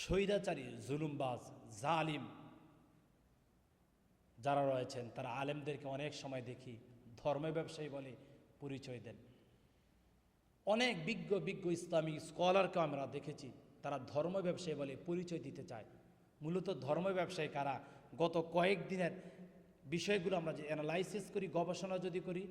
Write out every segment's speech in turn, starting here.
স্বৈরাচারী, জুলুমবাজ, জালিম যারা রয়েছেন, তারা আলেমদেরকে অনেক সময় দেখি ধর্ম ব্যবসায়ী বলে পরিচয় দেন। অনেক বিজ্ঞ বিজ্ঞ ইসলামিক স্কলারকে আমরা দেখেছি, তারা ধর্ম ব্যবসায়ী বলে পরিচয় দিতে চায়। মূলত ধর্ম ব্যবসায়ী কারা? গত কয়েকদিনের বিষয়গুলো আমরা যে অ্যানালাইসিস করি, গবেষণা যদি করি,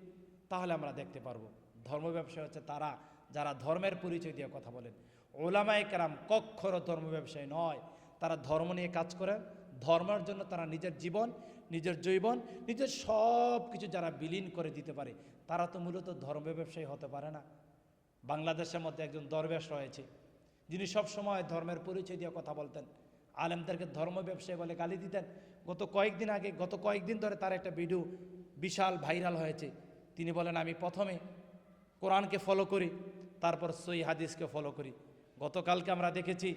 তাহলে আমরা দেখতে পারব। ধর্ম ব্যবসায়ী হচ্ছে তারা যারা ধর্মের পরিচয় দিয়ে কথা বলেন। ওলামায় কেরাম কক্ষর ধর্ম ব্যবসায়ী নয়। তারা ধর্ম নিয়ে কাজ করেন। ধর্মের জন্য তারা নিজের জীবন, নিজের জৈবন নিজের সব কিছু যারা বিলীন করে দিতে পারে, তারা তো মূলত ধর্ম ব্যবসায়ী হতে পারে না। বাংলাদেশের মধ্যে একজন দরবেশ রয়েছে। যিনি সব সময় ধর্মের পরিচয় দিয়ে কথা বলতেন। আলেমদেরকে ধর্ম ব্যবসায়ী বলে গালি দিতেন। গত কয়েকদিন আগে, গত কয়েকদিন ধরে তার একটা ভিডিও বিশাল ভাইরাল হয়েছে। তিনি বলেন, আমি প্রথমে কোরআনকে ফলো করি। তারপর সই হাদিসকে ফলো করি। গতকালকে আমরা দেখেছি,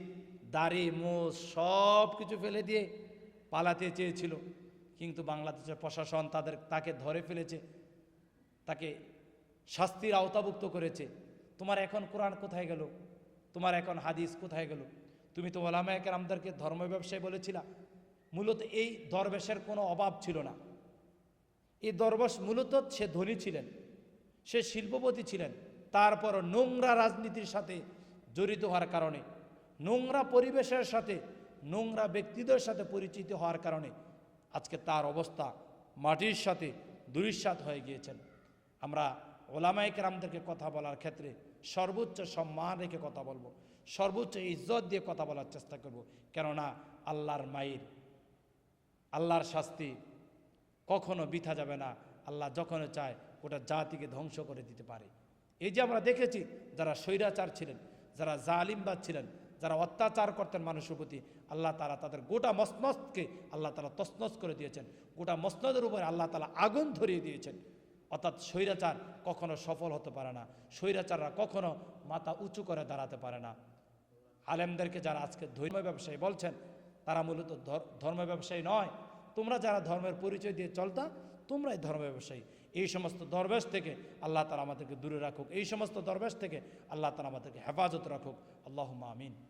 দাড়ি মোষ সব কিছু ফেলে দিয়ে পালাতে চেয়েছিল। কিন্তু বাংলাদেশের প্রশাসন তাদের, তাকে ধরে ফেলেছে, তাকে শাস্তির আওতাভুক্ত করেছে। তোমার এখন কোরআন কোথায় গেল? তোমার এখন হাদিস কোথায় গেল? তুমি তো ওলামায়কের আমাদেরকে ধর্ম ব্যবসায় বলেছিলা। মূলত এই দরবেশের কোনো অভাব ছিল না। এই দরবেশ মূলত সে ধনী ছিলেন, সে শিল্পপতি ছিলেন। তারপর নোংরা রাজনীতির সাথে জড়িত হওয়ার কারণে, নোংরা পরিবেশের সাথে, নোংরা ব্যক্তিদের সাথে পরিচিত হওয়ার কারণে আজকে তার অবস্থা মাটির সাথে দুরিস্বাদ হয়ে গিয়েছেন। আমরা ওলামাই কেরামদেরকে কথা বলার ক্ষেত্রে সর্বোচ্চ সম্মান রেখে কথা বলব, সর্বোচ্চ ইজ্জত দিয়ে কথা বলার চেষ্টা করব। কেননা আল্লাহর মায়ের, আল্লাহর শাস্তি কখনো বিথা যাবে না। আল্লাহ যখন চায়, ওটা জাতিকে ধ্বংস করে দিতে পারে। এই যে আমরা দেখেছি, যারা স্বৈরাচার ছিলেন, যারা জালিমবাদ ছিলেন, যারা অত্যাচার করতেন মানুষের প্রতি, আল্লাহ তালা তাদের গোটা মসমস্তকে আল্লাহ তালা তসনস করে দিয়েছেন। গোটা মসনদের উপরে আল্লাহ তালা আগুন ধরিয়ে দিয়েছেন। অর্থাৎ স্বৈরাচার কখনো সফল হতে পারে না। স্বৈরাচাররা কখনো মাথা উঁচু করে দাঁড়াতে পারে না। আলেমদেরকে যারা আজকে ধর্ম ব্যবসায়ী বলছেন, তারা মূলত ধর্ম ব্যবসায়ী নয়। তোমরা যারা ধর্মের পরিচয় দিয়ে চলতা তোমরাই ধর্ম ব্যবসায়ী। এই সমস্ত দরবেশ থেকে আল্লাহ তালা আমাদেরকে দূরে রাখুক। এই সমস্ত দরবেশ থেকে আল্লাহ তালা আমাদেরকে হেফাজত রাখুক। আল্লাহ আমিন।